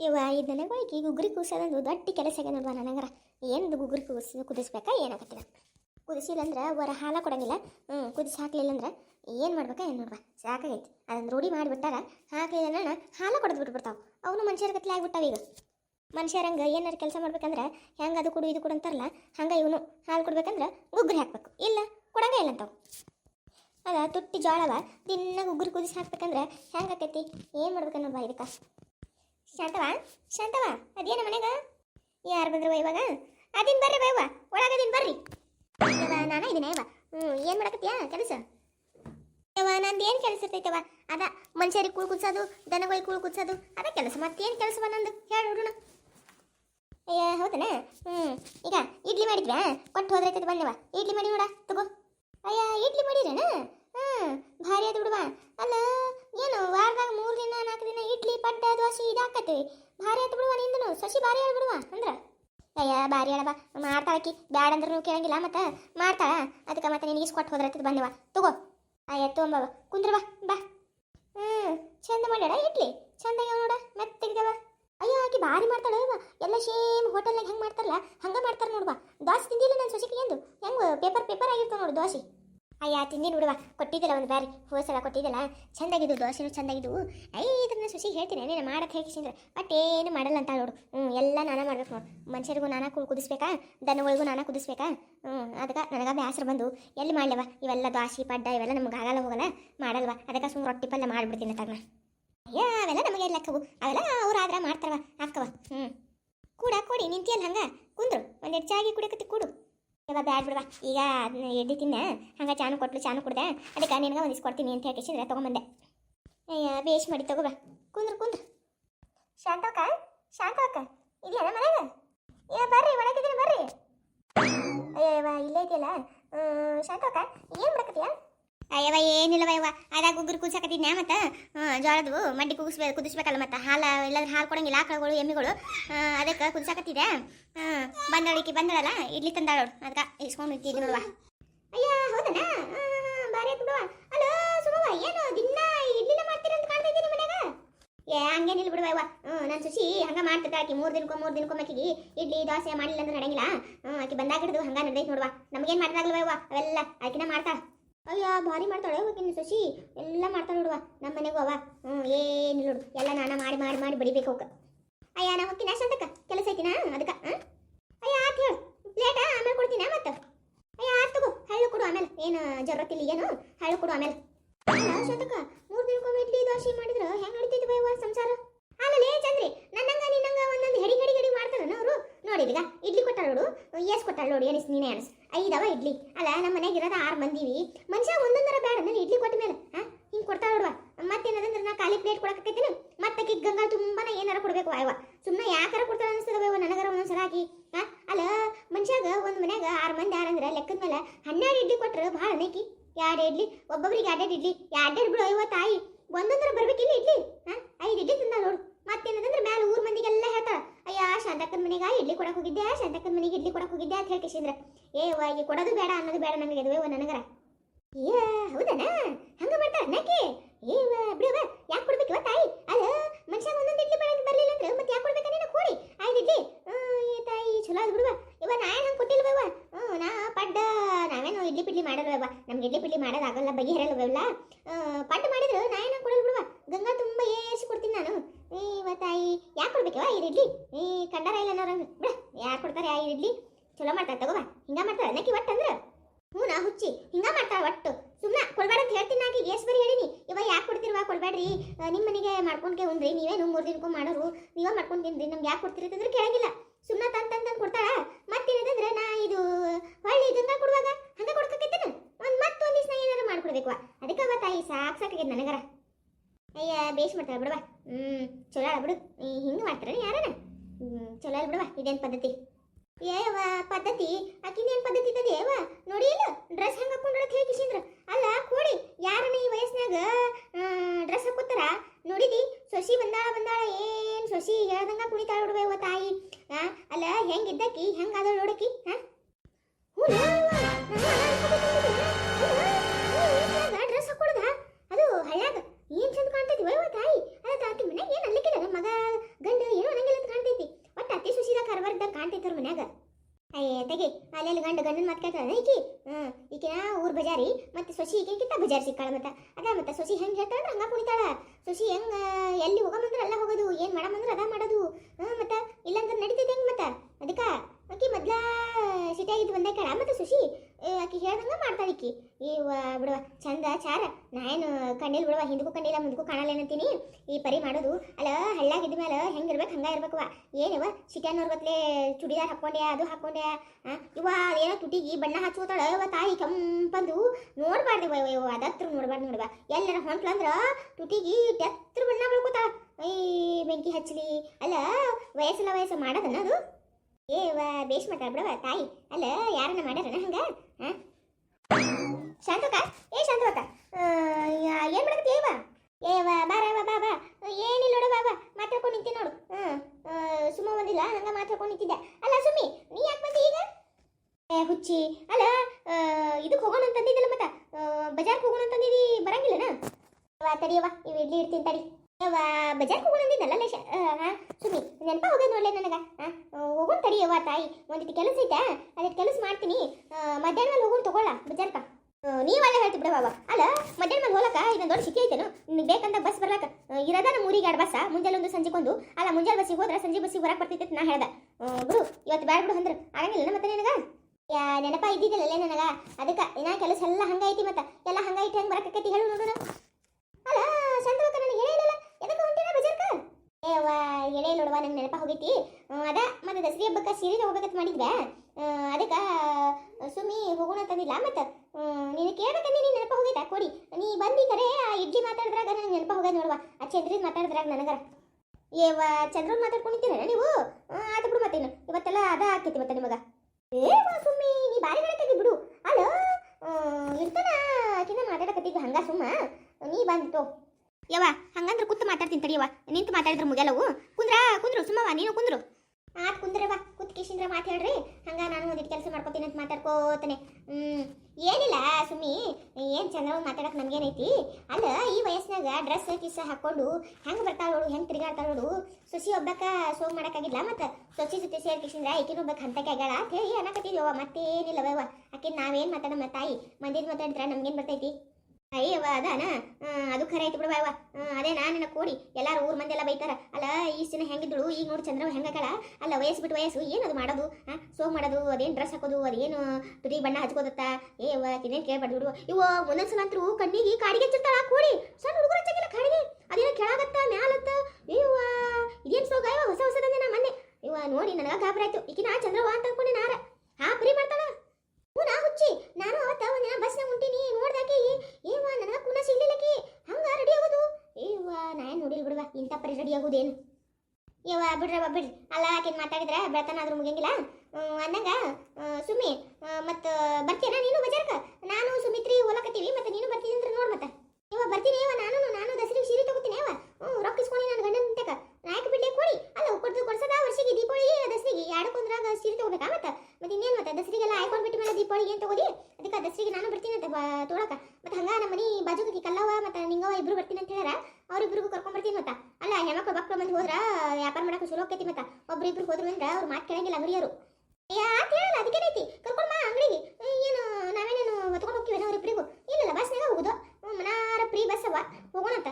ಇವ ಈ ದನಗಳಿಗೆ ಗುಗ್ರಿ ಕೂಸೋದೊಂದು ದೊಡ್ಡ ಕೆಲಸ ಆಗ್ಯದ ನೋಡುವ ನನಗರ. ಏನು ಗುಗ್ರಿ ಕೂಸ್ ಕುದಿಸ್ಬೇಕಾ, ಏನಾಗತ್ತಿಲ್ಲ. ಕುದಿಸಿಲ್ಲ ಅಂದ್ರೆ ಅವರ ಹಾಲ ಕೊಡಂಗಿಲ್ಲ. ಹ್ಞೂ ಕುದಿಸಿ ಹಾಕ್ಲಿಲ್ಲ ಅಂದ್ರೆ ಏನು ಮಾಡ್ಬೇಕಾ ಏನು ನೋಡುವ. ಸಾಕಾಗೈತಿ. ಅದನ್ನು ರೂಢಿ ಮಾಡಿಬಿಟ್ಟಾರ, ಹಾಕ್ಲಿಲ್ಲ ಹಾಲ ಕೊಡದು ಬಿಟ್ಬಿಡ್ತಾವೆ. ಅವನು ಮನುಷ್ಯರ ಕತ್ಲೆ ಆಗ್ಬಿಟ್ಟಾವ ಈಗ. ಮನುಷ್ಯರಂಗೆ ಏನಾರು ಕೆಲಸ ಮಾಡ್ಬೇಕಂದ್ರೆ ಹೆಂಗೆ ಅದು ಕೊಡು ಇದು ಕೊಡು ಅಂತಾರಲ್ಲ, ಹಂಗೆ ಇವನು ಹಾಲು ಕೊಡ್ಬೇಕಂದ್ರೆ ಗುಗ್ರಿ ಹಾಕ್ಬೇಕು. ಇಲ್ಲ, ಕೊಡಂಗ ಇಲ್ಲ ಅಂತಾವು. ಅದ ತುಟ್ಟಿ ಜೋಳವ ದಿನ ಗುಗ್ರಿ ಕುದಿಸಿ ಹಾಕ್ಬೇಕಂದ್ರೆ ಹೆಂಗೆ ಆಕೈತಿ? ಏನು ಮಾಡ್ಬೇಕನ್ನೋದು ಇದಕ್ಕೆ? ಶಾಂತವ? ಶಾಂತವ, ಅದೇನ ಮನೆಗ? ಯಾರು ಬಂದ್ರು ಇವಾಗ? ಅದಿನ್ ಬರ್ರಿ ಬೈವ ಒಳಗದಿನ್ ಬರ್ರಿ. ನಾನ ಇದೀನ ಯವ್ವ? ಹ್ಞೂ ಏನು ಮಾಡಕತ್ತೀಯ ಕೆಲಸ? ಯವ್ವ ನಂದು ಏನು ಕೆಲಸ ಇರ್ತೈತವ ಅದ ಮನುಷ್ಯರಿಗೆ ಕೂಳು ಕುದ್ಸೋದು, ದನಗಳಿಗೆ ಕೂಳು ಕುದ್ಸೋದು, ಅದ ಕೆಲಸ ಮತ್ತೇನು ಕೆಲಸವ ನಂದು? ಹೇಳಿ ನೋಡೋಣ ಅಯ್ಯ, ಹೌದನ? ಹ್ಞೂ ಈಗ ಇಡ್ಲಿ ಮಾಡಿದ್ವಾ ಕೊಟ್ಟು ಹೋದ್ರೈತದ ಬಂದವ ಇಡ್ಲಿ ಮಾಡಿ ನೋಡ, ತಗೋ. ಅಯ್ಯ, ಇಡ್ಲಿ ಮಾಡಿರೇನ? ಹಾಂ ಭಾರಿ ಅದು ಬಿಡುವ. ಅಲ್ಲ ಏನು, ವಾರದಾಗ ಮೂರು ದಿನ, ನಾಲ್ಕು ದಿನ ಇಡ್ಲಿ, ಪಡ್ಡ, ದೋಸೆ ಇದಾಕತ್ತೀವಿ ಭಾರಿ ಆಯ್ತು ಬಿಡುವ ನಿಂದನು. ಸಸಿ ಭಾರಿ ಹೇಳ್ಬಿಡುವ ಅಂದ್ರ? ಅಯ್ಯ, ಭಾರಿ ಹೇಳವ ಮಾಡ್ತಾಳಕಿ ಬ್ಯಾಡ ಅಂದ್ರೂ ಕೇಳಂಗಿಲ್ಲ ಮತ್ತೆ? ಮಾಡ್ತಾಳ. ಅದಕ್ಕೆ ಮತ್ತೆ ನಿನಗೆ ಕೊಟ್ಟು ಹೋದ್ರೈತದ ಬಂದವ. ತಗೋ. ಅಯ್ಯ, ತೊಂಬವ. ಕುಂದ್ರವ ಬಾ ಹ್ಞೂ ಚಂದ ಮಾಡ್ಯಾಡ ಇಡ್ಲಿ. ಚಂದ ಆಗ್ಯಾವ ಮತ್ತೆ ಮೆತ್ತಗಿದವ ಅಯ್ಯೋ, ಆಕಿ ಭಾರಿ ಮಾಡ್ತಾಳೆ ಎಲ್ಲ ಸೇಮ್ ಹೋಟೆಲ್ನಾಗ ಹೆಂಗೆ ಮಾಡ್ತಾರಲ್ಲ, ಹಂಗೆ ಮಾಡ್ತಾರೆ ನೋಡುವ. ದೋಸೆ ತಿಂದಿಲ್ಲ ನನ್ನ ಸೊಸಿಗೆ ಎಂದು. ಹೆಂಗೆ, ಪೇಪರ್ ಪೇಪರ್ ಆಗಿರ್ತಾವ ನೋಡು ದೋಸೆ. ಅಯ್ಯ, ತಿಂದಿ ನೋಡುವ. ಕೊಟ್ಟಿದ್ದಲ್ಲ ಒಂದು ಬ್ಯಾರಿ ಹೋಸಲ ಕೊಟ್ಟಿದ್ದಲ್ಲ. ಚಂದಾಗಿದ್ದು ದೋಸೆನೂ ಚಂದಾಗಿದ್ದು ಐ ಇದನ್ನ ಸುಸಿ ಹೇಳ್ತೀನಿ. ನೀನು ಮಾಡಕ್ಕೆ ಹೇಗೆ ಬಟ್ ಏನು ಮಾಡಲ್ಲ ಅಂತ ನೋಡು. ಹ್ಞೂ ಎಲ್ಲ ನಾನೇ ಮಾಡ್ಬೇಕು ನೋಡು. ಮನುಷ್ಯರಿಗೂ ನಾನಾ ಕುದಿಸ್ಬೇಕಾ? ದನಗಳಿಗೂ ನಾನಾ ಕುದಿಸ್ಬೇಕಾ? ಹ್ಞೂ ಅದಕ್ಕೆ ನನಗೆ ಬ್ಯಾಸರ ಬಂದು ಎಲ್ಲಿ ಮಾಡ್ಲವ? ಇವೆಲ್ಲ ದೋಸೆ ಪಡ್ಡ, ಇವೆಲ್ಲ ನಮ್ಗೆ ಆಗಲ್ಲ ಹೋಗಲ್ಲ. ಮಾಡಲ್ವ? ಅದಕ್ಕೆ ಸುಮ್ಮನೆ ರೊಟ್ಟಿ ಪಲ್ಯ ಮಾಡಿಬಿಡ್ತೀನಿ ತಗ್ನ ಅಯ್ಯ, ಅವೆಲ್ಲ ನಮಗೆ ಲೆಕ್ಕವು ಅವೆಲ್ಲ ಅವ್ರು ಆದ್ರೆ ಮಾಡ್ತಾರವ. ಹಾಕವ ಹ್ಞೂ ಕೂಡ ಕೊಡಿ, ನಿಂತಿಯಲ್ಲ ಹಂಗೆ? ಕುಂದ್ರು. ಒಂದೆರಡು ಚಾಗಿ ಕುಡಿಯಕತ್ತಿ ಕೂಡು. ಇವಾಗ ಬ್ಯಾಡ್ ಬಿಡವಾ ಈಗ ಎಡ್ಡಿ ತಿನ್ನ. ಹಂಗ ಚಾನು ಕೊಟ್ಲು, ಚಾನು ಕುಡ್ದೆ. ಅದಕ್ಕೆ ನಿನಗೆ ಒಂದಿಸ್ ಕೊಡ್ತೀನಿ ಅಂತ ಹೇಳಿಸಿದ್ರೆ ತೊಗೊಂಬಂದೆ. ಅಯ್ಯ, ಬೇಷ್ ಮಾಡಿ ತಗೋಬ ಕುಂದ್ರು ಕುಂದ್ರು. ಶಾಂತವಕ್ಕ ಶಾಂತವಕ್ಕ ಇದೆಯಲ್ಲ ಮನೆಗೆ? ಏ, ಬರ್ರಿ, ಒಳಗಿದ್ದೀನಿ, ಬರ್ರಿ. ಅಯ್ಯವ್ವ ಇಲ್ಲೇ ಇದೆಯಲ್ಲ? ಶಾಂತವಕ್ಕ ಏನು ಮಾಡಕತ್ತೀಯ? ಅಯ್ಯವ ಏನಿಲ್ಲವ ಯವ್ವ ಅದಾಗ ಗುಗ್ಗುರು ಕುದಿಸಕತ್ತಿದ್ನ್ಯಾ ಮತ್ತೆ. ಜೋಳದು ಮಡ್ಡಿ ಕುದಿಸ್ಬೇಕು ಕುದಿಸ್ಬೇಕಲ್ಲ ಮತ್ತೆ. ಹಾಲು ಇಲ್ಲಾಂದ್ರೆ ಹಾಲು ಕೊಡಂಗಿಲ್ಲ, ಆಕಳುಗಳು, ಎಮ್ಮಿಗಳು. ಅದಕ್ಕೆ ಕುದಿಸಕತ್ತಿದ್ದೆ ಬಂದಳಿಕೆ ಬಂದಳಲ್ಲ, ಇಡ್ಲಿ ತಂದಾಳು ಅದಕ್ಕೆ ಇಸ್ಕೊಂಡು ನಿಂತಿದ್ದು ನೋಡುವ. ಅಯ್ಯ, ಹೌದನ? ಬಾರಿ ಬಿಡುವ ಅಲೋ ಸುಮವ ಏನು ದಿನ ಇಡ್ಲಿನ ಮಾಡ್ತೀರ ಅಂತ ಕಾಣ್ತಾ ಇದ್ದೀನಿ ಮನ್ಯಾಗ ಏ, ಹಂಗೇನಿಲ್ಲ ಬಿಡುವ ಯವ್ವ ನನ್ನ ಸುಶಿ ಹಂಗೆ ಮಾಡ್ತಿದ್ದ. ಆಕಿ ಮೂರು ದಿನಕ್ಕೊ ಮೂರು ದಿನಕ್ಕೊಮ್ಮೆ ಆಕಿಗೆ ಇಡ್ಲಿ, ದೋಸೆ ಮಾಡಿಲ್ಲ ಅಂದ್ರೆ ನಡೆಯಂಗಿಲ್ಲ ಆಕಿ ಬಂದಾಗ ಹಿಡಿದು ಹಂಗೆ ನಡೆದೈತೆ ನೋಡುವ. ನಮಗೇನು ಮಾಡಿದಾಗಲ್ವ ಅವೆಲ್ಲ ಆಕಿನ ಮಾಡ್ತಾಳ. ಅಯ್ಯ, ಭಾರಿ ಮಾಡ್ತಾಳೆ. ಹೋಗಿನ ಶಶಿ ಎಲ್ಲ ಮಾಡ್ತಾಳೆ ನೋಡುವ. ನಮ್ಮ ಮನೆಗೂ ಅವ. ಹ್ಞೂ ಏನು ನೋಡು. ಎಲ್ಲ ನಾನ ಮಾಡಿ ಮಾಡಿ ಮಾಡಿ ಬಡಿಬೇಕು ಅವಕ್ಕೆ. ಅಯ್ಯ, ನಾ ಹೋಗ್ತೀನಿ. ಕೆಲಸ ಐತಿನಾ? ಅದಕ್ಕೆ, ಹಾಂ? ಅಯ್ಯ, ಆತು ಹೇಳು. ಪ್ಲೇಟ ಆಮೇಲೆ ಕೊಡ್ತೀನಿ ಮತ್ತೆ? ಅಯ್ಯ, ಆತು ತಗೋ. ಹಳ್ಳು ಕೊಡು ಆಮೇಲೆ. ಏನು ಜರತ್ತಿಲ್ಲ ಏನು? ಹಳ್ಳು ಕೊಡು ಆಮೇಲೆ. ಶತಕ ಮೂರು ದಿನಕ್ಕೊಮ್ಮೆ ಇಡ್ಲಿ, ದೋಸೆ ಮಾಡಿದ್ರೆ ಹೆಂಗೆ ನಡೀತೈತಿ ಬೈವ ಸಂಸಾರ? ಆಮೇಲೆ, ಚಂದ್ರಿ, ನನ್ನಂಗ, ನಿನ್ನಂಗ ಒಂದೊಂದು ಹೆಡಿ ಹೆಡಿ ಹೆಡಿ ಮಾಡ್ತಾರನ ಅವರು? ನೋಡಿ ಇಡ್ಲಿ ಕೊಟ್ಟಾಳ ನೋಡು. ಎಸ್ ಕೊಟ್ಟಾಳು ನೋಡಿ. ಅನಿಸ್ ನೀನೇ ಅನಿಸ್. ಐದವ ಇಡ್ಲಿ. ಅಲ್ಲ ನಮ್ಮ ಮನೆಗೆ ಇರೋದು ಆರು ಮಂದಿವಿ. ಮನುಷ್ಯ ಒಂದೊಂದರ ಬೇಡ ನಾನು ಇಡ್ಲಿ ಕೊಟ್ಟ ಮೇಲೆ. ಹಾ ಹಿಂಗೆ ಕೊಡ್ತಾ ನೋಡುವ. ಮತ್ತೇನದಂದ್ರೆ ನಾ ಖಾಲಿ ಪ್ಲೇಟ್ ಕೊಡಕತ್ತೈತಿನ. ಮತ್ತೆ ಗಂಗಾ ತುಂಬಾನ ಏನಾರ ಕೊಡ್ಬೇಕು ಅಯ್ಯವ ಸುಮ್ಮನೆ ಯಾಕಾರ ಕೊಡ್ತಾಳ ಅನಿಸ್ತದ ಬೈವ ನನಗರ ಒಂದೊಂದ್ಸಲ ಹಾಕಿ ಹಾ ಅಲ್ಲ, ಮನುಷ್ಯಾಗ ಒಂದು ಮನ್ಯಾಗ ಆರು ಮಂದಿ ಆರಂದ್ರೆ ಲೆಕ್ಕದ ಮೇಲೆ ಹನ್ನೆರಡು ಇಡ್ಲಿ ಕೊಟ್ರೆ ಭಾಳ ಅನೇಕಿ ಎರಡು ಇಡ್ಲಿ, ಒಬ್ಬೊಬ್ರಿಗೆ ಎರಡೆರಡು ಇಡ್ಲಿ ಎರಡೆರಡು ಬಿಡು ಐವ ತಾಯಿ. ಒಂದೊಂದರ ಬರ್ಬೇಕಿಲ್ಲ ಇಡ್ಲಿ. ಹಾ ಐದು ಇಡ್ಲಿ ತಿಂದ ನೋಡು. ಮತ್ತೇನದಂದ್ರೆ ಮೇಲೆ ಊರ್ ಮಂದಿಗೆಲ್ಲ ಹೇಳ್ತಾಳ. ಅಯ್ಯ, ಶಾಂತಕ್ಕನ ಮನೆಗೆ ಇಡ್ಲಿ ಕೊಡಕ್ ಹೋಗಿದ್ದೆ, ಶಾಂತಕ್ಕನ ಮನೆಗೆ ಇಡ್ಲಿ ಕೊಡಕ್ ಹೋಗಿದ್ದೆ ಅಂತ ಹೇಳ್ಕೇಶಿಂದ್ರ ಏ ವಾ ಈಗ ಕೊಡೋದು ಬೇಡ ಅನ್ನೋದು ಬೇಡ ನನಗೆ ಎದುವೆ ನನಗರ. ಏ, ಹೌದನಾ? ಹಂಗ ಮಾಡ್ತಾರ ನಾಕಿ? ಏ ಬಿಡುವ ಯಾಕೆ ಕೊಡ್ಬೇಕು ತಾಯಿ? ಅಲ್ಲ ಮನುಷ್ಯ ಒಂದೊಂದು ಇಡ್ಲಿ ಬೆಳಗ್ಗೆ ಬರ್ಲಿಲ್ಲ ಅಂದ್ರೆ, ಮತ್ತೆ ಯಾಕೆ ಕೊಡ್ಬೇಕ ನೀನು? ಕೊಡಿ ಆಯ್ತು ಇಡ್ಲಿ. ಏ, ತಾಯಿ, ಚಲೋ ಅದು ಬಿಡುವ ಇವ, ನಾ ಹಂಗೆ ಕೊಟ್ಟಿಲ್ವ ಹ್ಞೂ ನಾ ಪಡ್ಡ, ನಾವೇನು ಇಡ್ಲಿ ಪಿಡ್ಲಿ ಮಾಡಲ್ವ ನಮ್ಗೆ ಇಡ್ಲಿ ಪಿಡ್ಲಿ ಮಾಡೋದಾಗಲ್ಲ ಬಗೆಹರಲ್ವಲ್ಲ ಪಡ್ಡ ಮಾಡಿದ್ರು ನಾ ಏನು ಕೊಡಲ್ ಬಿಡುವ ಗಂಗಾ ತುಂಬ ಏಸಿ ಕೊಡ್ತೀನಿ ನಾನು ಏ ಇವ ತಾಯಿ ಯಾಕೆ ಕೊಡ್ಬೇಕವ ಐದು ಇಡ್ಲಿ ಈ ಕಂಡಾರ ಇಲ್ಲ ಅನ್ನೋರಂಗ ಬಿಡ ಯಾರು ಕೊಡ್ತಾರೆ ಐದು ಇಡ್ಲಿ ಚಲೋ ಮಾಡ್ತಾರೆ ತಗೋವ ಹಿಂಗ ಮಾಡ್ತಾಳೆ ನಕ್ಕಿ ಒಟ್ಟು ಅಂದ್ರೆ ಹ್ಞೂ ನಾ ಹುಚ್ಚಿ ಹಿಂಗ ಮಾಡ್ತಾಳೆ ಒಟ್ಟು ಸುಮ್ಮನೆ ಕೊಡ್ಬೇಡ ಅಂತ ಹೇಳ್ತೀನಿ ನಾಕಿ ಎಸ್ ಬರಿ ಹೇಳಿನಿ ಇವ ಯಾಕೆ ಕೊಡ್ತಿರುವ ಕೊಡ್ಬೇಡ್ರಿ ನಿಮ್ಮ ಮನೆಗೆ ಮಾಡ್ಕೊಂಡ್ಕೆ ಉಂಡ್ರಿ ನೀವೇನು ಮೂರು ದಿನಕ್ಕೂ ಮಾಡೋರು, ನೀವೇ ಮಾಡ್ಕೊಂಡು ತಿನ್ರಿ ನಮ್ಗೆ ಯಾಕೆ ಕೊಡ್ತೀರಿ ಅಂತಂದ್ರೆ ಕೇಳಂಗಿಲ್ಲ. ಸುಮ್ಮನೆ ತಂದು ತಂದು ತಂದು ಕೊಡ್ತಾಳ. ಮತ್ತೇನಿದ್ರೆ ನಾ ಇದು ಹೊಳ್ಳಿ ಇದನ್ನ ಕೊಡುವಾಗ ಹಂಗೆ ಕೊಡ್ಕತ್ತೇನೆ ಒಂದು ಮತ್ತೊಂದು ದಿವಸ ಏನಾರು ಮಾಡ್ಕೊಡ್ಬೇಕು ಅದಕ್ಕೆ ಅವ ತಾಯಿ ಸಾಕು ಸಾಕಾಗಿದೆ ನನಗರ. ಅಯ್ಯ, ಬೇಷ್ ಮಾಡ್ತಾಳೆ ಬಿಡವಾ ಹ್ಞೂ ಚಲೋ ಬಿಡು. ಹಿಂಗೆ ಮಾಡ್ತಾರೆ ಯಾರನ? ಚಲೋ ಬಿಡುವ ಇದೇನು ಪದ್ಧತಿ? ಏವ ಪದ್ಧತಿ ಆಕಿನೇನು ಪದ್ಧತಿ ಇದ್ದದೆ ಏವ ನೋಡಿ ಇಲ್ಲ ಡ್ರೆಸ್ ಹೆಂಗೆ ಹಾಕೊಂಡ್ರಕ್ಕೆ ಹೇಗಿಸಿಂದ್ರ ಅಲ್ಲ ಕೋಡಿ ಯಾರನ್ನ ಈ ವಯಸ್ಸಿನಾಗ ಡ್ರೆಸ್ ಹಾಕೋತಾರ ನೋಡಿದಿ ಸೊಸಿ ಬಂದಾಳ ಬಂದಾಳ ಏನು ಸೊಸಿ ಹೇಳ್ದಂಗ ಕುಣಿತಾಳ ಬಿಡುವ ತಾಯಿ ಅಲ್ಲ ಹೆಂಗಿದ್ದಕ್ಕಿ ಹೆಂಗಾದ ನೋಡಕ್ಕಿ ನೋಡಕಿ ಹಾ ಡ್ರೆಸ್ ಗಂಡ ಗಂಡನ ಮಾತು ಕೇಳ್ತಾಳ ಈಕಿ ಈಕಿನ ಊರ್ ಬಜಾರಿ, ಮತ್ತೆ ಸೊಸಿ ಈಕಿಂತ ಬಜಾರ್ ಸಿಕ್ಕಾಳ ಮತ್ತ? ಅದ ಮತ್ತೆ ಸೊಸಿ ಹೆಂಗ್ ಹೇಳ್ತಾಳ ಹಂಗ ಕುಣಿತಾಳ. ಸೊಸಿ ಹೆಂಗ ಎಲ್ಲಿ ಹೋಗಮಂದ್ರ ಅಲ್ಲ ಹೋಗೋದು, ಏನ್ ಮಾಡಮಂದ್ರ ಅದ ಮಾಡೋದು. ಹ್ಮ್, ಮತ್ತ ಇಲ್ಲಾಂದ್ರ ನಡೀತೈತೆ ಹೆಂಗ್ ಮತ್ತ? ಅದಕ್ಕ, ಆಕಿ ಮೊದ್ಲ ಸಿಟಿಯಾಗಿದ್ದು ಕೇಳ ಮತ್ತೆ ಸೊಸಿ ಆಕಿ ಹೇಳ್ದಂಗೆ ಮಾಡ್ತಾಳಿಕಿ ಈ ಬಿಡುವ ಚಂದ ಚಾರ. ನಾ ಏನು ಕಣ್ಣಿಲ್ ಬಿಡುವ ಹಿಂದಕ್ಕೂ ಕಣ್ಣಿಲ್ಲ ಮುಂದಕ್ಕೂ ಕಾಣಲ್ಲ ಈ ಪರಿ ಮಾಡೋದು ಅಲ್ಲ ಹಳ್ಳಾಗಿದ್ದ ಮೇಲೆ ಹೆಂಗಿರ್ಬೇಕು ಹಂಗ ಇರ್ಬೇಕವ ಏನಿವ ಸಿಟ್ಯಾನವ್ರ ಗತ್ಲೆ ಚುಡಿದಾರ್ ಹಾಕೊಂಡ್ಯಾ ಅದು ಹಾಕೊಂಡ್ಯಾ ಆ, ಇವ ಏನೋ ತುಟಿಗಿ ಬಣ್ಣ ಹಚ್ಕೋತಾಳ ಇವ ತಾಯಿ ಕೆಂಪಂದು. ನೋಡ್ಬಾರ್ದು ಅದತ್ರ ನೋಡ್ಬಾರ್ದು ನೋಡುವ. ಎಲ್ಲರ ಹೊಂಟ್ಲಂದ್ರೆ ತುಟಿಗಿ ತೆತ್ರ ಬಣ್ಣ ಬೆಳ್ಕೋತಾಳ. ಈ ಬೆಂಕಿ ಹಚ್ಚಲಿ ಅಲ್ಲ ವಯಸ್ಸಲ್ಲ ವಯಸ್ಸು ಮಾಡೋದನ್ನ ಅದು? ಏ ವ ಬೇಷ್ ಮಾತಾಡ ಬಿಡವ, ತಾಯಿ. ಅಲ್ಲ, ಯಾರನ್ನ ಮಾಡ್ಯಾರನ ಹಂಗ? ಶಾಂತಕ? ಏ ಶಾಂತವಕ್ಕ ಏನ್ ಮಾಡಕತ್ತಿ ಏವ ಏವ ಬಾರ ಬಾ ಬಾ ಏನಿಲ್ಲ ನೋಡು ಬಾಬಾ ಮಾತಾಡ್ಕೊಂಡು ನಿಂತಿ ನೋಡು. ಸುಮ್ಮ ಬಂದಿಲ್ಲ, ಹಂಗ ಮಾತಾಡ್ಕೊಂಡು ನಿಂತಿದ್ದೆ. ಅಲ್ಲ, ಸುಮ್ಮಿ, ನೀ ಯಾಕೆ ಬಂದಿ ಈಗ? ಏ, ಹುಚ್ಚಿ. ಅಲ್ಲ ಇದಕ್ಕೆ ಹೋಗೋಣ ಅಂತಂದಿದ್ದಲ್ಲ ಮತ್ತ? ಬಜಾರ್ಗೆ ಹೋಗೋಣ ಅಂತಂದಿದಿ ಬರಂಗಿಲ್ಲನ? ವಾ ತಡಿಯವ್ವ ಇವ್ ಇಡ್ಲಿ ಇಡ್ತೀನಿ, ತಡಿ. ಯವ್ವ ಬಜಾರ್ಗೆ ಹೋಗೋಣ ಅಂದಿದ್ದಲ್ಲ ಸುಮ್ಮಿ, ನೆನಪ ಹೋಗೋದು ನೋಡ್ಲೆ ನನಗ ಹೋಗೋಣ ತಡಿಯವ್ವ ತಾಯಿ ಒಂದಿಟ್ಟು ಕೆಲಸ ಐತೆ ಅದಕ್ಕೆ ಕೆಲಸ ಮಾಡ್ತೀನಿ ಮಧ್ಯಾಹ್ನ ಮೇಲೆ ಹೋಗೋಣ ತಗೊಳ್ಳ, ಬಜಾರ್ಕ. ನೀವಲ್ಲ ಹೇಳ್ತಿ ಬಿಡವ ಅಲ್ಲ, ಮಧ್ಯಾಹ್ನ ಮೇಲೆ ಹೋಲಕ ಇದೊಂದು ದೊಡ್ಡ ಸಿಟಿ ಐತೇನು ಬೇಕಂತ ಬಸ್ ಬರ್ಲಾಕ. ಇರದ ನಮ್ಮ ಊರಿಗೆ ಎರಡು ಬಸ್ಸ ಮುಂಜಾನೆ ಒಂದು ಸಂಜೆಗೊಂದು ಅಲ್ಲ, ಮುಂಜಾನೆ ಬಸ್ಸಿಗೆ ಹೋದ್ರೆ ಸಂಜೆ ಬಸ್ಸಿಗೆ ಹೊರಗೆ ಬರ್ತೈತೆ ನಾ ಹೇಳ್ದೆ. ಬಿಡು ಇವತ್ತು ಬ್ಯಾಡ ಬಿಡು ಅಂದ್ರೆ ಆಗಂಗಿಲ್ಲ ಮತ್ತೆ ನಿನಗ? ನೆನಪ ಇದ್ದಿದ್ದಿಲ್ಲಲೇ ನನಗ, ಅದಕ್ಕೆ ಇನ್ನ ಕೆಲಸ ಎಲ್ಲ ಹಂಗೈತಿ ಮತ್ತೆ, ಎಲ್ಲ ಹಂಗೈತಿ ಹೆಂಗೆ ಬರಕೈತಿ ಹೇಳು ನೋಡೋಣ. ಅಲ್ಲ ನನಗೆ ಹೇಳಿಲ್ಲ ಎದಕ್ಕೆ ಹೊಂಟಿನ ಬಜಾರ್ಕ ಏವ ಎಳೆ ನೋಡುವ ನಂಗೆ ನೆನಪ ಹೋಗೈತಿ. ಅದ ಮತ್ತೆ ದಸರಿ ಹಬ್ಬಕ್ಕೆ ಸೀರೆ ತಗೋಬೇಕಂತ ಮಾಡಿದ್ವೆ. ಅದಕ್ಕೆ ಸುಮ್ಮಿ ಹೋಗೋಣ ಅಂತಂದಿಲ್ಲ ಮತ್ತೆ ನೀನು ಕೇಳ್ಬೇಕಂದ್ರೆ ನೀನು ನೆನಪ ಹೋಗೈತಾ? ಕೊಡಿ. ನೀ ಬಂದಿ ಕರೆ ಆ ಇಡ್ಲಿ ಮಾತಾಡಿದ್ರಾಗ ನನಗೆ ನೆನಪ ಹೋಗೈತೆ ನೋಡುವ. ಆ ಚಂದ್ರಿದ್ ಮಾತಾಡಿದ್ರಾಗ ನನಗರ ಏವ ಚಂದ್ರನ್ ಮಾತಾಡ್ಕೊಂಡಿದ್ದೀರ ನೀವು? ಆತ ಬಿಡು ಮತ್ತೇನು. ಇವತ್ತೆಲ್ಲ ಅದ ಆಕೈತಿ ಮತ್ತೆ ನಿಮಗ. ಏ ವಾ ಸುಮ್ಮಿ ನೀ ಬಾರಿ ಹೇಳಕತ್ತಿ ಬಿಡು. ಅಲ್ಲ ಆ, ಇರ್ತಾನ? ಆಕಿನ ಮಾತಾಡಕತ್ತಿದ್ವಿ ಹಂಗ ಸುಮ್ಮ. ನೀ ಬಂದಿತ್ತು ಯವ್ವ, ಹಂಗಂದ್ರೆ ಕುತ್ತು ಮಾತಾಡ್ತೀನಿ ತಡಿಯವ್ವ ನಿಂತು ಮಾತಾಡಿದ್ರೆ ಮುಗಿಯಲ್ಲವು? ಕುಂದ್ರ, ಕುಂದ್ರು ಸುಮ್ಮವ ನೀನು ಕುಂದ್ರು. ಆತ್ ಕುಂದ್ರವ್ವ, ಕೂತ್ ಕಿಶಿಂದ್ರ ಮಾತಾಡ್ರಿ ಹಂಗ ನಾನು ಒಂದಿಟ್ಟು ಕೆಲಸ ಮಾಡ್ಕೋತೀನಿ ಅಂತ ಮಾತಾಡ್ಕೋತಾನೆ. ಹ್ಮ್, ಏನಿಲ್ಲ ಸುಮ್ಮಿ, ಏನ್ ಚಂದ್ರವ್ ಮಾತಾಡಕ್ ನಮ್ಗೇನೈತಿ? ಅಲ್ಲ, ಈ ವಯಸ್ಸಿನಾಗ ಡ್ರೆಸ್, ಕಿಸ್ ಹಾಕೊಂಡು ಹೆಂಗ್ ಹೆಂಗ್ ತಿರ್ಗಾಡ್ತಾಳ ನೋಡು. ಸೊಸಿ ಒಬ್ಬಕ್ಕ ಸೋಮ್ ಮಾಡಕ್ಕಾಗಿಲ್ಲ ಮತ್ತ ಸೊಸಿ ಜೊತೆ ಸೇರಿ ಕಿಶಿಂದ್ರ, ಈಕಿನ ಒಬ್ಬಕ್ ಹಂತಕ್ಕೆ ಆಗ್ಯಾಳ ಅಂತ ಹೇಳಿ ಅನ್ನಕತ್ತಿದ್ಯವ್ವ ಮತ್ತೇನಿಲ್ಲವ ಆಕೆ ನಾವೇನ್ ಮಾತಾಡಮ್ಮ ತಾಯಿ? ಮಂದಿದ್ ಮಾತಾಡಿದ್ರೆ ನಮ್ಗೇನು ಬರ್ತೈತಿ? ಅಯ್ಯವ್ವ ಅದಾನ? ಅದು ಖರೆ ಐತಿ ಬಿಡವ ಅದೇ ನಾನು ಕೂಡಿ. ಎಲ್ಲಾರು ಊರ್ ಮಂದಿ ಎಲ್ಲ ಬೈತಾರ. ಅಲ್ಲ ದಿನ ಹೆಂಗಿದ್ದಳು ಈಗ ನೋಡಿ ಚಂದ್ರವ್ ಹೆಂಗಕಳ ಅಲ್ಲ, ವಯಸ್ಸು ಬಿಟ್ಟು ವಯಸ್ಸು ಏನದು ಮಾಡೋದು? ಸೋಗ್ ಮಾಡೋದು, ಅದೇನು ಡ್ರೆಸ್ ಹಾಕೋದು, ಅದೇನು ತುಟಿ ಬಣ್ಣ ಹಚ್ಕೋದತ್ತ? ಏ ಅವ್ವ ತಿನ್ನೇನು ಕೇಳ್ಬಾರ್ದು ಬಿಡು. ಇವ ಒಂದೊಂದ್ಸಲ ಅಂತೂ ಕಣ್ಣಿಗೆ ಕಾಡಿಗೆ ಹಚ್ಚಿರ್ತಾಳ ಕೂಡಿ ಸಣ್ಣ ಹುಡುಗರು ಹಚ್ಚಂಗಿಲ್ಲ ಕಾಡಿಗೆ ಅದೇನೋ ಕೆಳಗತ್ತ ಮ್ಯಾಲತ್ತ ಏವ್ವ ಇದೇನು ಸೋಗ ಇವ ಹೊಸ ಹೊಸದಂದೆ ನಾ ಮೊನ್ನೆ ಇವ ನೋಡಿ ನನಗ ಗಾಬರಿ ಆಯ್ತು ಈಕಿನ ಚಂದ್ರವ್ವ ಅಂತ ಅನ್ಕೊಂಡೆ ನಾರ ಹಾ ಪ್ರೀ ಮಾಡ್ತಾಳ ಹ್ಞೂ ನಾ ಹುಚ್ಚಿ ನಾನು ಅವತ್ತ ಒಂದಿನ ಬಸ್ನಾಗ ಹೊಂಟೀನಿ ನೋಡ್ದಾಕಿ ಏವ ನನಗ ಕುನ ಸಿಗ್ಲಿಲ್ಲಕಿ ಹಂಗ ರೆಡಿ ಆಗೋದು ಏವ ನಾ ಏನ್ ನೋಡಿಲ್ ಬಿಡುವ ಇಂಥ ಪರಿ ರೆಡಿ ಆಗೋದೇನು ಯವ್ವ ಬಿಡ್ರವ್ವ ಬಿಡ್ರಿ ಅಲ್ಲ ಆಕಿನ್ ಮಾತಾಡಿದ್ರ ಬೆಳತನ ಅನ್ನಂಗ ಸುಮ್ಮಿ ಮತ್ತು ಬರ್ತೀನ ನೀನು ಬಜಾರ್ಕ? ನಾನು ಸುಮಿತ್ರಿ ಹೋಲಕತ್ತೀವಿ ಮತ್ತು ನೀನು ಬರ್ತೀನಿ ಅಂದ್ರೆ ನೋಡ್ ಮತ್ತೆ. ಇವ ಬರ್ತೀನಿ ಇವ ನಾನು ನಾನು ದಸರಿಗೆ ಸೀರೆ ತಗೋತೀನಿ ಅವ. ಹ್ಞೂ ರೊಕ್ಕ ಇಸ್ಕೊಂಡು ನನ್ನ ಗಂಡನ ತಕ ನಾಯಕ ಬಿಡ್ಲೆ ಕೊಡಿ. ಅಲ್ಲ, ಕೊಡ್ದು ಕೊಡ್ಸದ ವರ್ಷಿಗೆ ದೀಪಾವಳಿ ದಸರಿಗೆ? ಎರಡು ಕುಂದ್ರಾಗ ಸೀರೆ ತಗೋಬೇಕಾ ಮತ್ತೆ? ಮತ್ತೆ ಇನ್ನೇನು ಮತ್ತೆ? ದಸರಿಗೆಲ್ಲ ಆಯ್ಕೊಂಡು ಬಿಟ್ಟು ಮೇಲೆ ದೀಪಾವಳಿಗೆ ಏನು ತಗೋದಿ? ಅದಕ್ಕೆ ದಸರಿಗೆ ನಾನು ಬರ್ತೀನಿ ಅಂತ ಬ- ತೊಗೊಳಕ ಮತ್ತೆ ಹಂಗೆ ನಮ್ಮ ಮನೆ ಬಾಜುಕಿ ಕಲ್ಲವ ಮತ್ತೆ ನಿಂಗವ ಇಬ್ರು ಬರ್ತೀನಿ ಅಂತ ಹೇಳ್ಯಾರ. ಅವ್ರಿಬ್ರಿಗೂ ಕರ್ಕೊಂಡ್ ಬರ್ತೀನಿ ಮತ್ತ. ಅಲ್ಲ ಹೆಣ್ಮಕ್ಳು ಮಕ್ಳು ಮಂದಿ ಹೋದ್ರ ವ್ಯಾಪಾರ ಮಾಡಕ್ಕೆ ಚಲೋ ಆಕೈತಿ ಮತ್ತ. ಒಬ್ರಿಬ್ರು ಹೋದ್ರು ಅಂದ್ರೆ ಅವ್ರು ಮಾತು ಕೇಳಂಗಿಲ್ಲ ಅಂಗಡಿಯವರು. ಯಾಕೆ ಹೇಳಲ್ಲ ಅದಕ್ಕೇನೈತಿ ಕರ್ಕೊಂಡ್ ಬಾ ಅಂಗಡಿಗೆ. ಏನು ನಾವೇನೇನು ಹೊತ್ಕೊಂಡು ಹೋಗ್ತೀವಿ ಅವ್ರಿಬ್ರಿಗೂ? ಇಲ್ಲಲ್ಲ ಬಸ್ನಾಗ ಹೋಗುದು. ಹ್ಮ್, ಮನಾರ ಫ್ರೀ ಬಸ್ ಅವ. ಹೋಗೋಣಂತ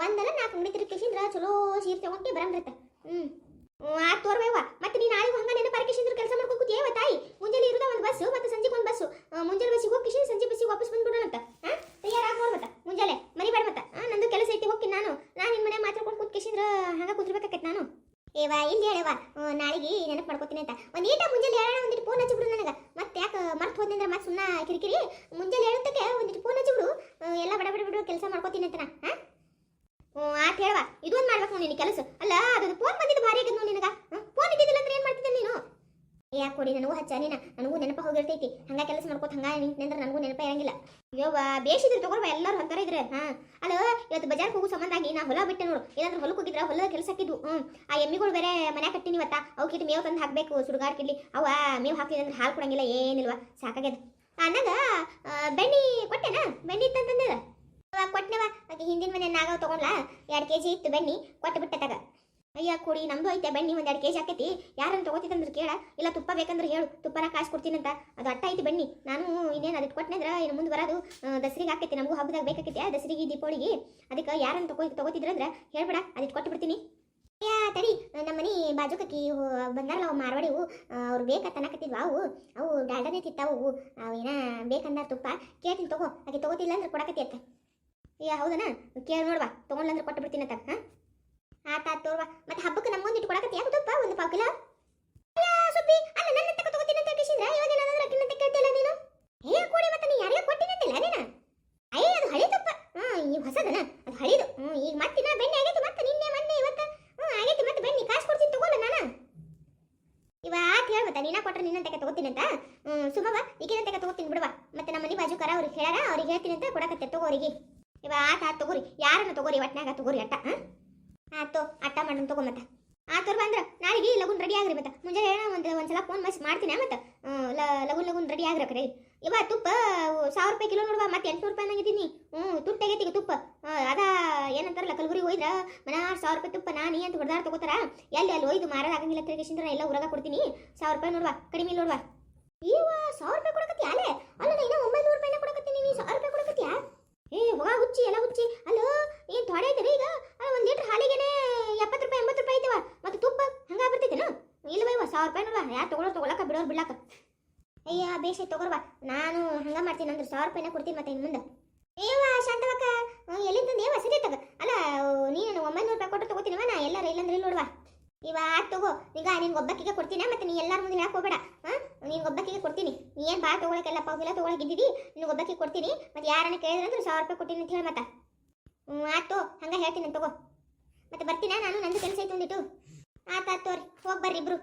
ಒಂದಲ್ಲ ನಾಲ್ಕು ಅಂಗಡಿ ತಿರುಗಿಸಿದ್ರ ಚಲೋ ಸೀರೆ ತಗೊಂಡು ಬರಂಗಿರತ್ತ. ಹ್ಞೂ ಆ ತೋರ್ಬೇವ ಮತ್ತೆ ನೀನು ನಾಳೆಗೂ ಹಂಗ ನೆನಪು ಪಾರ್ಕಿಸಿಂದ್ರ ಕೆಲಸ ಮಾಡ್ಕೊಂಡು ಕೂತಿಯೇವ ತಾಯಿ ಮುಂಜಾನೆ ಇರುದ ಒಂದು ಬಸ್ಸು ಮತ್ತೆ ಸಂಜೆಗೆ ಒಂದು ಬಸ್ಸು ಆ, ಮುಂಜಾನೆ ಬಸ್ಸಿಗೆ ಹೋಗಿ ಕಿಶನ್ ಸಂಜೆ ಬಸ್ಸಿಗೆ ವಾಪಸ್ ಬಂದ್ಬಿಡೋಣಂತ ಹಾಂ ತಯಾರಾಗಿ ನೋಡ್ ಮತ್ತ ಮುಂಜಾನೆ ಮನಿ ಬೇಡ ಮತ್ತ ಆ, ನಂದು ಕೆಲಸ ಐತಿ ಹೋಗ್ತೀನಿ ನಾನು ನಾನು ನಿಮ್ಮ ಮನೆ ಮಾತಾಡ್ಕೊಂಡು ಕೂತ್ ಕಿಶಿಂದ್ರ ಹಂಗ ಕುಂದ್ರಬೇಕಾಕೈತೆ ನಾನು ಏವಾ ಇಲ್ಲಿ ಹೇಳವ ನಾಳೆಗೆ ನೆನಪು ಮಾಡ್ಕೋತೀನಿ ಅಂತ. ಒಂದು ಈಟ ಮುಂಜಾನೆ ಹೇಳೋಣ ಒಂದಿಟ್ಟು ಫೋನ್ ಹಚ್ಚಿಬಿಡು ನನಗೆ. ಮತ್ತೆ ಯಾಕೆ ಮರ್ತು ಹೋದ್ನಂದ್ರೆ ಮತ್ತೆ ಸುಮ್ಮನೆ ಕಿರಿಕಿರಿ. ಮುಂಜಾನೆ ಹೇಳೋದಕ್ಕೆ ಒಂದಿಟ್ಟು ಫೋನ್ ಹಚ್ಚಿಬಿಡು. ಎಲ್ಲ ಬಡ ಬಡ ಬಿಡು, ಕೆಲಸ ಮಾಡ್ಕೋತೀನಿ ಅಂತ ನಾ ಹ್ಞೂ, ಆತ ಹೇಳುವ. ಇದೊಂದು ಮಾಡ್ಬೇಕು ನಿನ್ನ ಕೆಲಸ. ಅಲ್ಲ ಅದು ಫೋನ್ ಬಂದಿದ್ದು ಭಾರಿ ಆಗದ್ ನಿನಗ. ಫೋನ್ ಇದ್ದಿದ್ದಿಲ್ಲ ಅಂದ್ರೆ ಏನು ಮಾಡ್ತಿದ್ದೆ ನೀನು? ಯಾಕೆ ಕೊಡಿ ನನಗೂ ಹಚ್ಚ. ನೀನ, ನನಗೂ ನೆನಪ ಹೋಗಿರ್ತೈತಿ. ಹಂಗ ಕೆಲಸ ಮಾಡ್ಕೋತ ಹಂಗ ನಿಂತಂದ್ರೆ ನನಗೂ ನೆನಪ ಇರಂಗಿಲ್ಲ. ಅಯ್ಯೋವ ಬೇಷಿದ್ರು ತಗೋರ್ವ ಎಲ್ಲರೂ ಹೊಂತಾರ ಇದ್ರೆ. ಹಾ. ಅಲ್ಲ ಇವತ್ತು ಬಜಾರ್ ಹೋಗೋ ಸಂಬಂಧಾಗಿ ನಾ ಹೊಲ ಬಿಟ್ಟೆ ನೋಡು. ಏನಾದ್ರೂ ಹೊಲಕ್ಕೆ ಹೋಗಿದ್ರೆ ಹೊಲ ಕೆಲಸ ಹಾಕಿದ್ದು ಹ್ಮ್. ಆ ಎಮ್ಮಿಗಳು ಬೇರೆ ಮನೆ ಕಟ್ಟಿನಿ ಇವತ್ತ. ಅವಕ್ಕಿಟ್ಟು ಮೇವು ತಂದು ಹಾಕಬೇಕು ಸುಡುಗಾಡ್ಕಿಡ್ಲಿ ಅವ ಮೇವು ಹಾಕಿದ್ರೆ ಅಂದ್ರೆ ಹಾಲು ಕೊಡಂಗಿಲ್ಲ ಏನಿಲ್ವಾ. ಸಾಕಾಗ್ಯದ. ಅನ್ನಂಗ ಬೆಣ್ಣಿ ಕೊಟ್ಟೆನಾ? ಬೆಣ್ಣಿ ಇತ್ತಂತಂದಿಲ್ಲ ಕೊಟ್ಟನವ ಹಿಂದಿನ ಮನೆ ನಾಗವ್ ತಗೊಂಡ್ಲಾ? ಎರಡು ಕೆ ಜಿ ಇತ್ತು ಬೆಣ್ಣಿ ಕೊಟ್ಟು ಬಿಟ್ಟೆ ತಗ. ಅಯ್ಯ ಕೊಡಿ ನಮ್ದು ಐತೆ, ಬೆಣ್ಣಿ ಒಂದ್ ಎರಡು ಕೆಜಿ ಹಾಕೈತಿ. ಯಾರನ್ನ ಅಂದ್ರೆ ಕೇಳ. ಇಲ್ಲ ತುಪ್ಪ ಬೇಕಂದ್ರೆ ಹೇಳು. ತುಪ್ಪನ ಕಾಸು ಕೊಡ್ತೀನಂತ ಅದು ಅಟ್ಟ ಐತಿ ಬೆಣ್ಣಿ. ನಾನು ಇನ್ನೇನು ಅದಕ್ಕೆ ಕೊಟ್ಟನಂದ್ರೆ ಇನ್ನು ಮುಂದೆ ಬರೋದು ದಸರಿಗೆ ಹಾಕೈತಿ. ನಮಗೂ ಹಬ್ಬದಾಗ ಬೇಕಾಕೈತಿ. ದಸರಿಗೆ, ದೀಪಾವಳಿಗೆ ಅದಕ್ಕೆ ಯಾರನ್ನ ತಗೋ ತಗೋತಿದ್ರಂದ್ರೆ ಹೇಳ್ಬೇಡ. ಅದಕ್ಕೆ ಕೊಟ್ಟು ಬಿಡ್ತೀನಿ. ಅಯ್ಯ, ತಡಿ. ನಮ್ಮ ಮನೆ ಬಾಜುಕಕ್ಕಿ ಬಂದಾರಲ್ಲ ಅವು ಮಾರ್ವಾಡಿವು ಅವ್ರು ಬೇಕ ತನಕತ್ತಿದ್ವು ಅವು. ಅವು ಡಾಲ್ಡನೇ ತಿತ್ತಾವು ಅವು. ಏನ ಬೇಕಂದ ತುಪ್ಪ. ಕೇಳ್ತೀನಿ ತಗೋ. ಆಕೆ ತಗೋತಿಲ್ಲ ಅಂದ್ರೆ ಕೊಡಕತ್ತಿ ಅತ್ತ. ಅಯ್ಯ, ಹೌದನ? ಕೇಳಿ ನೋಡ್ವಾ. ತಗೊಂಡ್ಲಂದ್ರೆ ಕೊಟ್ಟು ಬಿಡ್ತೀನಿ ಅತ್ತ. ಹಾಂ? ಆತ ತೋರ್ವಾ ಮತ್ತೆ ಹಬ್ಬಕ್ಕೆ ನಮ್ಗೊಂದು ಇಟ್ಟು ಕೊಡಕತ್ತಿ ಯಾಕೆ ತುಪ್ಪ? ಒಂದು ಪಾವು ಕಿಲೋ. ಅಲ್ಲ ಸುಬ್ಬಿ, ಅಲ್ಲ ನನ್ನ ತಕ ತಗೋತೀನಿ ಅಂತ ಕೇಳಿಸಿದ್ರ? ಇವಾಗ ಏನಾದ್ರೂ ಅಕ್ಕಿನ ಅಂತ ಕೇಳ್ತಿಲ್ಲ ನೀನು? ಹೇ ಕೊಡಿ ಮತ್ತೆ ನೀ ಯಾರಿಗೂ ಕೊಟ್ಟಿನಂತಿಲ್ಲ ನೀನು? ಅಯ್ಯ, ಅದು ಹಳಿ ತುಪ್ಪ. ಹ್ಞೂ ಈಗ ಹೊಸದನ? ಅದು ಹಳಿದು. ಹ್ಞೂ ಈಗ ಮತ್ತಿನ ಬೆಣ್ಣೆ ಆಗೈತಿ ಮತ್ತೆ ನಿನ್ನೆ, ಮೊನ್ನೆ, ಇವತ್ತು? ಹ್ಞೂ ಆಗೈತಿ ಮತ್ತೆ ಬೆಣ್ಣೆ. ಕಾಸು ಕೊಡ್ತೀನಿ ತಗೋಲ್ಲ ನಾನು. ಇವ ಹೇಳ ಮತ್ತೆ ನೀನ ಕೊಟ್ರೆ ನಿನ್ನಂತಕ ತಗೋತೀನಿ ಅಂತ? ಹ್ಞೂ ಸುಮ್ಮವ ಈಗಿನಂತಕ ತಗೋತೀನಿ ಬಿಡವಾ ಮತ್ತೆ ನಮ್ಮ ಮನೆ ಬಾಜು ಕರ ಅವ್ರಿಗೆ ಹೇಳಾರ ಅವ್ರಿಗೆ ಹೇಳ್ತೀನಿ ಅಂತ ಕೊಡಕತ್ತೆ ತಗೋ ಅವರಿಗೆ. ಇವ ಆತ್ ತಗೋರಿ. ಯಾರನ್ನ ತಗೋರಿ? ಒಟ್ನಾಗ ತಗೋರಿ ಅಟ್ಟ, ಹಾಂ? ಆತು ಅಟ್ಟ ಮಾಡೋಣ ತಗೊಂಬತ್ತ ಆತೋರ್ ಬಂದ್ರ, ನಾಳೆಗೆ ಲಗುನ್ ರೆಡಿ ಆಗ್ರಿ ಮತ್ತೆ. ಮುಂಜಾನೆ ಒಂದು ಒಂದ್ಸಲ ಫೋನ್ ಮಸ್ ಮಾಡ್ತೀನಿ ಮತ್ತೆ. ಲಗುನ್ ಲಗುನ್ ರೆಡಿ ಆಗ್ರಕ್ರಿ ಇವ ತುಪ್ಪ ಸಾವಿರ ರೂಪಾಯಿ ಕಿಲೋ ನೋಡುವ, ಮತ್ತೆ ಎಂಟ್ನೂರು ರೂಪಾಯಿ ನಂಗಿದ್ದೀನಿ ಹ್ಞೂ ತುಟ್ಟ ತೆಗಿತೀಗ ತುಪ್ಪ. ಅದ ಏನಂತಾರಲ್ಲ ಕಲ್ಗುರಿ ಹೋಯ್ದ್ರ ಮನಾರ್ ಸಾವಿರ ರೂಪಾಯಿ ತುಪ್ಪ ನಾನಿ ಅಂತ ಹೊಡೆದಾರ ತಗೋತಾರ. ಎಲ್ಲಿ, ಅಲ್ಲಿ ಹೋಯ್ದು ಮಾರಾದ ಆಗಂಗಿಲ್ಲ ತಿರುಗಿಸಿಂದ್ರ ಎಲ್ಲ ಊರಾಗ ಕೊಡ್ತೀನಿ. ಸಾವಿರ ರೂಪಾಯಿ ನೋಡುವ, ಕಡಿಮೆ ನೋಡುವ. ಇವ ಸಾವಿರ ರೂಪಾಯಿ ಕೊಡಕತ್ತಿ ಅಲ್ಲೇ? ಅಲ್ಲ ಇನ್ನೂ ಒಂಬೈನೂರು ರೂಪಾಯಿನ ಕೊಡಕತ್ತೀನಿ, ನೀ ಸಾವಿರ ರೂಪಾಯಿ ಕೊಡಕತ್ತೀಯಾ? ಏ ಹೋಗ ಹುಚ್ಚಿ, ಎಲ್ಲ ಹುಚ್ಚಿ. ಅಲ್ಲೋ ಏನ್ ತೊಡೆ ರೀ ಈಗ? ಒಂದು ಲೀಟ್ರ್ ಹಾಲಿಗೆನೆ ಎಪ್ಪತ್ತು ರೂಪಾಯಿ, ಎಂಬತ್ತು ರೂಪಾಯಿ ಐತವ. ಮತ್ತು ತುಪ್ಪ ಹಂಗ ಬರ್ತೈತೇನು ಇಲ್ಲ ಬೈವ ಸಾವಿರ ರೂಪಾಯಿ ನೋಡುವ ಯಾರು ತಗೊಳ್ಳೋ ತಗೊಳಕ ಬಿಡೋರು ಬಿಡ್ಲಾಕ. ಅಯ್ಯ ಬೇಷ್ ತೊಗೊರ್ವ. ನಾನು ಹಂಗೆ ಮಾಡ್ತೀನಿ ಅಂದ್ರೆ ಸಾವಿರ ರೂಪಾಯಿನ ಕೊಡ್ತೀನಿ ಮತ್ತೆ ಇನ್ನು ಮುಂದೆ. ಏವ ಶಾಂತವಕ್ಕ? ಎಲ್ಲಿಂದ ಏವ ಸರಿ ತಗ. ಅಲ್ಲ, ನೀನು ಒಂಬೈನೂರು ರೂಪಾಯಿ ಕೊಟ್ಟು ತಗೋತೀನವ ನಾ? ಎಲ್ಲರೂ ಇಲ್ಲಂದ್ರೆ ಇಲ್ಲಿ ನೋಡುವ. ಇವ ತಗೋ. ಈಗ ನಿನ್ಗೆ ಒಬ್ಬಕ್ಕಿಗೆ ಕೊಡ್ತೀನಿ ಮತ್ತು ನೀ ಎಲ್ಲರ ಮುಂದೆ ಯಾಕೆ ಹೋಗಬೇಡ? ಹಾಂ ನಿನ್ಗೆ ಒಬ್ಬಕ್ಕಿಗೆ ಕೊಡ್ತೀನಿ. ನೀ ಏನು ಭಾಳ ತೊಗೊಳಕ್ಕೆಲ್ಲ ಪಾವಿಲ್ಲ ತೊಗೊಳಕ್ಕೆ ಇದ್ದೀವಿ ನಿನ್ಗೆ ಒಬ್ಬಕ್ಕಿಗೆ ಕೊಡ್ತೀನಿ. ಮತ್ತು ಯಾರನ್ನ ಕೇಳಿದ್ರೆ ಅಂದ್ರೆ ಸಾವಿರ ರೂಪಾಯಿ ಕೊಡ್ತೀನಿ ಅಂತ ಹೇಳಿ ಮತ್ತೆ. ಹ್ಞೂ ಆಯ್ತು, ಹಂಗೆ ಹೇಳ್ತೀನಿ ತಗೋ. ಮತ್ತೆ ಬರ್ತೀನಾ? ನಾನು ನಂದು ಕೆಲಸ ಐತೆ ಒಂದಿಟ್ಟು. ಆಯ್ತು ಆಯ್ತು ತೋರಿ, ಹೋಗಿ ಬರ್ರಿ ಇಬ್ರು.